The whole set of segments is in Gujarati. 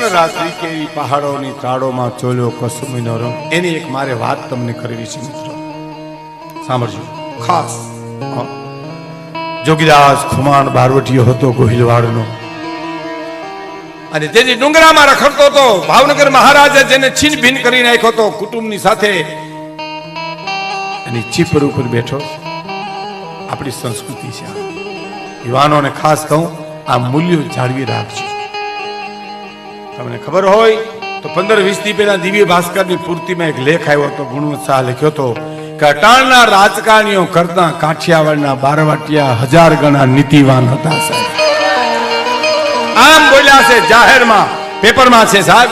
ક્ષણ રાત્રિ કેવી પહાડોની તાળોમાં ચોલ્યો કસુમીનો રંગ. એની એક મારે વાત તમને કરવી છે મિત્રો. સાંભળજો. ખાસ. જોગીદાસ ખુમાણ બારવટીયો હતો ગોહિલવાડનો. અને તેથી ડુંગરામાં રખડતો હતો ભાવનગર મહારાજે જેને છીન ભીન કરી નાખ્યો હતો કુટુંબની સાથે અને ચીપર ઉપર બેઠો. આપણી સંસ્કૃતિ છે યુવાનોને ખાસ કહું આ મૂલ્યો જાળવી રાખજો. તમને ખબર હોય, તો પંદર વીસ દી પહેલા દિવ્ય ભાસ્કરની પૂર્તિમાં એક લેખ આવ્યો હતો ગુણવંત શાહ લખ્યો હતો, કે અટાણના રાજકારણીઓ કરતા કાઠિયાવાડના બારવાટિયા હજાર ગણા નીતિવાન હતા આમ બોલ્યા છે જાહેરમાં, પેપરમાં છે, સાહેબ.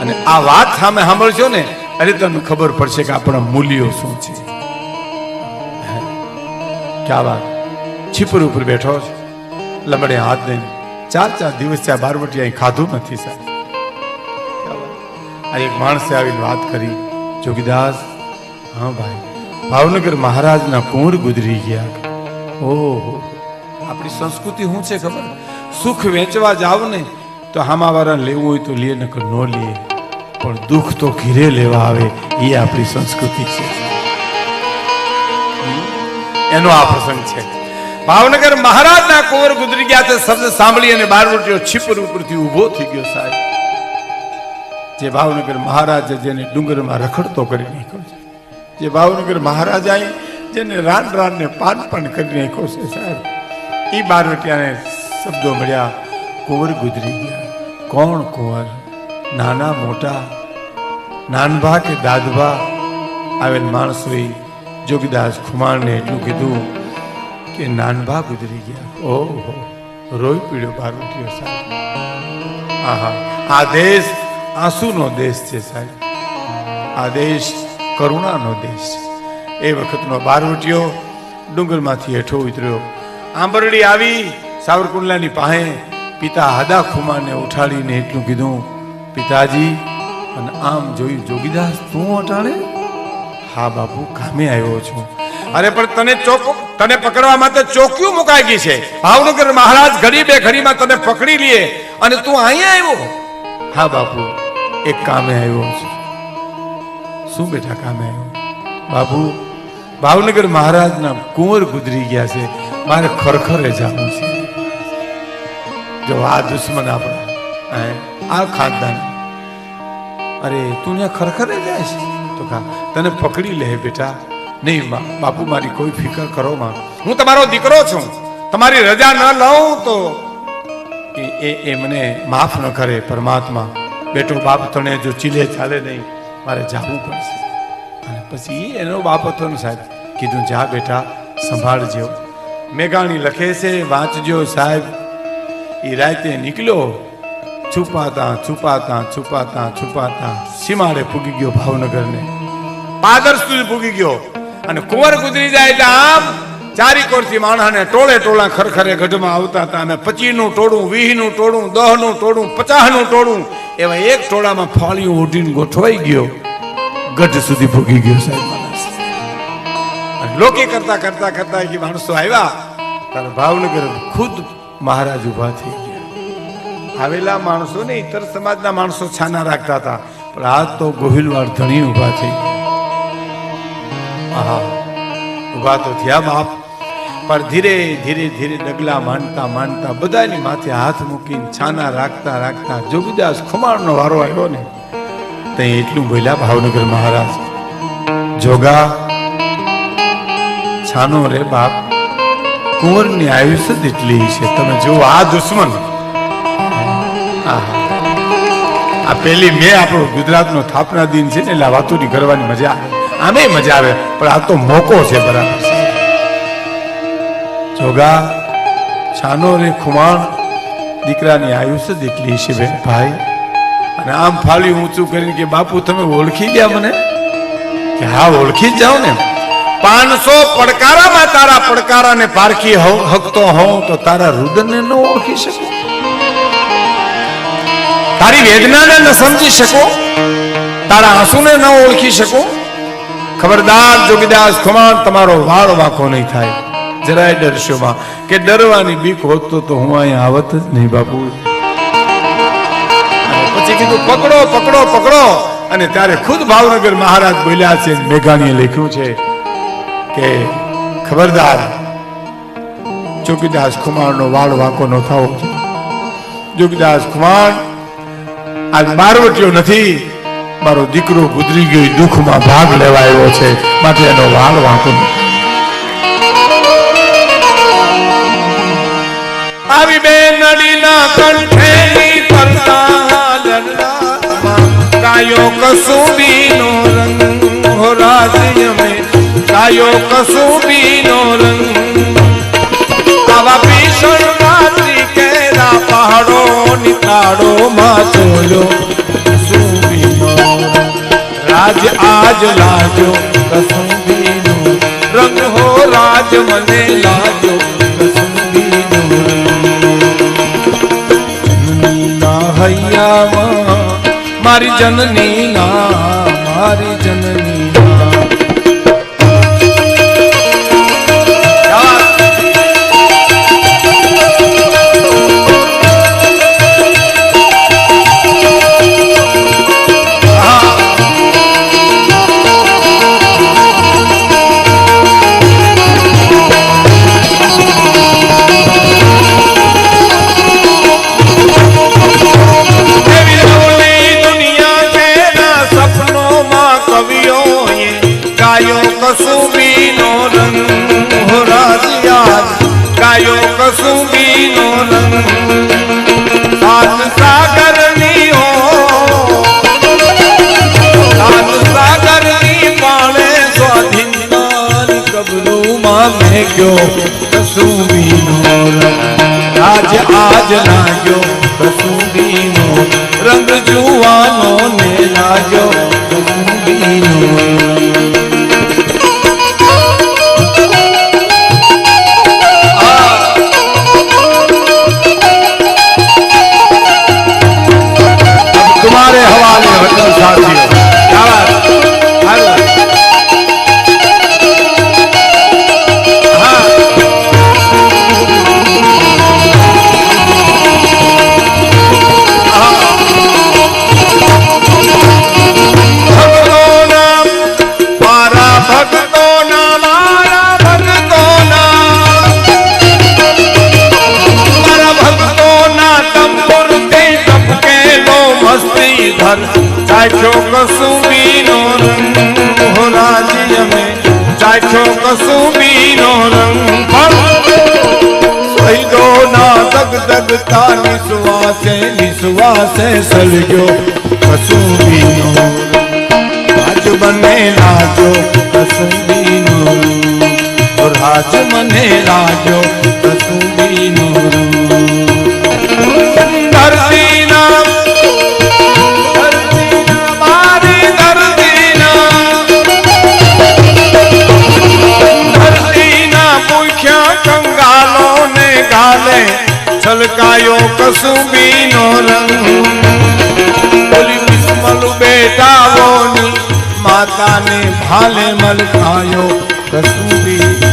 અને આ વાત સામે સાંભળશો ને અરે તમને ખબર પડશે કે આપણા મૂલ્યો શું છે. ક્યાં વાત? છીપર ઉપર બેઠો છે? લમડે હાથ દઈને. ચાર ચાર દિવસ આ બારવટી અહીં ખાધું નથી, સાહેબ. આ એક માણસે આવીને વાત કરી. જોગીદાસ, હા ભાઈ, ભાવનગર મહારાજના કુંવર ગુજરી ગયા. ઓહો, આપણી સંસ્કૃતિ શું છે ખબર? સુખ વેચવા જાવ ને તો હામાવાળા લેવું હોય તો લે, નકર ન લે. પણ દુઃખ તો ઘીરે લેવા આવે, એ આપણી સંસ્કૃતિ છે. એનો આ પ્રસંગ છે. ભાવનગર મહારાજના કુંવર ગુજરી ગયા છે શબ્દ સાંભળી અને બારવટીયો છીપર ઉપરથી ઊભો થઈ ગયો સાહેબ. જે ભાવનગર મહારાજ જેને ડુંગરમાં રખડતો કરી નાખ્યો છે. જે ભાવનગર મહારાજાએ જેને રાન રાનને પાન પણ કરી નાખ્યો છે સાહેબ. એ બારવટિયાને શબ્દો મળ્યા, કુંવર ગુજરી ગયા. કોણ કુંવર? નાના મોટા, નાનભા કે દાદભા? આવેલ માણસોએ જોગીદાસ ખુમાણને એટલું કીધું કે નાનભા ગુજરી ગયા. ઓહો, રોઈ પીડ્યો બારવટીયો સાહેબ. આહા, આ દેશ આંસુનો દેશ છે સાહેબ. આ દેશ કરુણાનો દેશ એ વખતનો બારવટીયો ડુંગરમાંથી હેઠો ઉતર્યો. આંબરડી આવી, સાવરકુંડલાની પાસે પિતા હદા ખુમાને ઉઠાડીને એટલું કીધું, પિતાજી, અને આમ જોયું જોગીદાસ તું અટાણે? હા બાપુ, કામે આવ્યો છું. અરે, પણ તને ચોક તને પકડવા માટે ચોકીયું મુકાઈ ગઈ છે. ભાવનગર મહારાજ ઘડી બે ઘડીમાં તને પકડી લે અને તું અહીંયા આવ્યો. હા, બાપુ, એક કામે આવ્યો છું. શું બેટા કામે આવ્યો? બાપુ, ભાવનગર મહારાજના કુંવર ગુજરી ગયા છે. મારે ખરખરે જવું છે. જો, આ દુશ્મન આપણા. આ ખાનદાન. અરે, તું ત્યાં ખરખરે જાય છે? તો કા તને પકડી લે, બેટા. નહીં, માં, બાપુ, મારી કોઈ ફિકર કરો, માં. હું તમારો દીકરો છું. તમારી રજા ન લઉં તો એ એ મને માફ ન કરે પરમાત્મા. બેટો, બાપ તને જો ચીલે ચાલે નહીં, મારે જાવું પડશે. અને પછી એનો બાપ હતો સાહેબ, કીધું, જા બેટા, સંભાળજો. મેઘાણી લખે છે, વાંચજો સાહેબ. એ રાતે નીકળ્યો. છુપાતા છુપાતા છુપાતા છુપાતા. સીમાડે પૂગી ગયો ભાવનગરને. પાદર સુધી પૂગી ગયો. અને કુંવર ગુજરી જાય એટલે આમ ચારી કોરથી માણસને ટોળે ટોળા ખરખરે ગઢમાં આવતા હતા અને પચીનું ટોળું, વીસનું ટોળું, દહનું ટોળું, પચાસનું ટોળું, એવા એક ટોળામાં ફાળીઓ ઉઠીને ગોઠવાઈ ગયો. ગઢ સુધી ભૂગી ગયો સાહેબ લોકે કરતા કરતા કરતા કે માણસો આવ્યા. ત્યારે ભાવનગર ખુદ મહારાજ ઊભા થઈ ગયા. આવેલા માણસો ને ઇતર સમાજના માણસો છાના રાખતા હતા. પણ આજ તો ગોહિલવાડ ધણી ઊભા થઈ ગયા. આહા. ઊભા તો થયા બાપ. પણ ધીરે ધીરે ધીરે ડગલા માંડતા માંડતા બધાની માથે હાથ મૂકીને છાના રાખતા રાખતા જોગીદાસ ખુમાણનો વારો આવ્યો ને તે એટલું બોલ્યા ભાવનગર મહારાજ, જોગા, છાનો રે બાપ, કુંવરની આયુષ જ એટલી છે, તમે જુઓ આ દુશ્મન. આ પેલી મેં આપણો ગુજરાતનો થાપના દિન છે ને, એટલે આ વાતોની કરવાની મજા આવે. આમે મજા આવે પણ આ તો મોકો છે બરાબર. જોગા છાનો રે ખુમાણ દીકરાની આયુષ એટલી છે બેન. ભાઈ. અને આમ ફાલી ઊંચું કરીને કે બાપુ તમે ઓળખી ગયા મને? કે હા ઓળખી જ જાઓ ને. પાંચસો પડકારામાં તારા પડકારાને પારખી હકતો હોઉં તો તારા રુદનને ન ઓળખી શકું. તારી વેદનાને ન સમજી શકો? તારા આંસુને ન ઓળખી શકો? ખબરદાર જોગીદાસ ખુમાણ, તમારો વાળ વાંકો નહીં થાય. જરાય ડરશો માં. કે ડરવાની બીક હોત તો હું અહીંયા આવત જ નહીં બાપુ. કીધું, પકડો પકડો પકડો. અને ત્યારે ખુદ ભાવનગર મહારાજ બોલ્યા છે, મેઘાણીએ લખ્યું છે કે, ખબરદાર, જોગીદાસ કુમારનો વાળ વાંકો ન થવો. જોગીદાસ ખુમાણ, આજ બારવટીઓ નથી. મારો દીકરો ગુજરી ગયો, દુઃખમાં ભાગ લેવા આવ્યો છે, માટે એનો વાળ વાંકો આવી બે નળીના કંઠેની પરતા લડલામાં કાયો કસુંબીનો રંગ, હો રાજ્ય મેં કાયો કસુંબીનો રંગ આવા ભીષણ રાત્રિ કેરા પહાડો નિતાડો માં રંગ. રાજ આજ લાજો કસુંબીનો રંગ હો રાજ, મને લાજો કસુંબીનો ના હૈયામાં, મારી જનની ના મારી રંગ હો સાત સાગરની પાણે સ્વાધીનતાની કબરૂમાં મેં ગયો કસુંબીનો રંગ આજ રંગ જુવાનો ચાખ્યો કસુંબીનો રંગ હો રાજ્ય મેં ચાખ્યો કસુંબીનો રંગ શહીદોના દગ દગતા નિશ્વાસે નિશ્વાસે સળગ્યો કસુંબીનો રાજ મને લાજો કસુંબીનો રાજ મને લાજો કસુંબીનો ધરતીના છલકાયો કસુંબીનો રંગ. બોલી બિસ્મલ બેટાઓની માતાને ભાલે મલકાયો કસુંબી.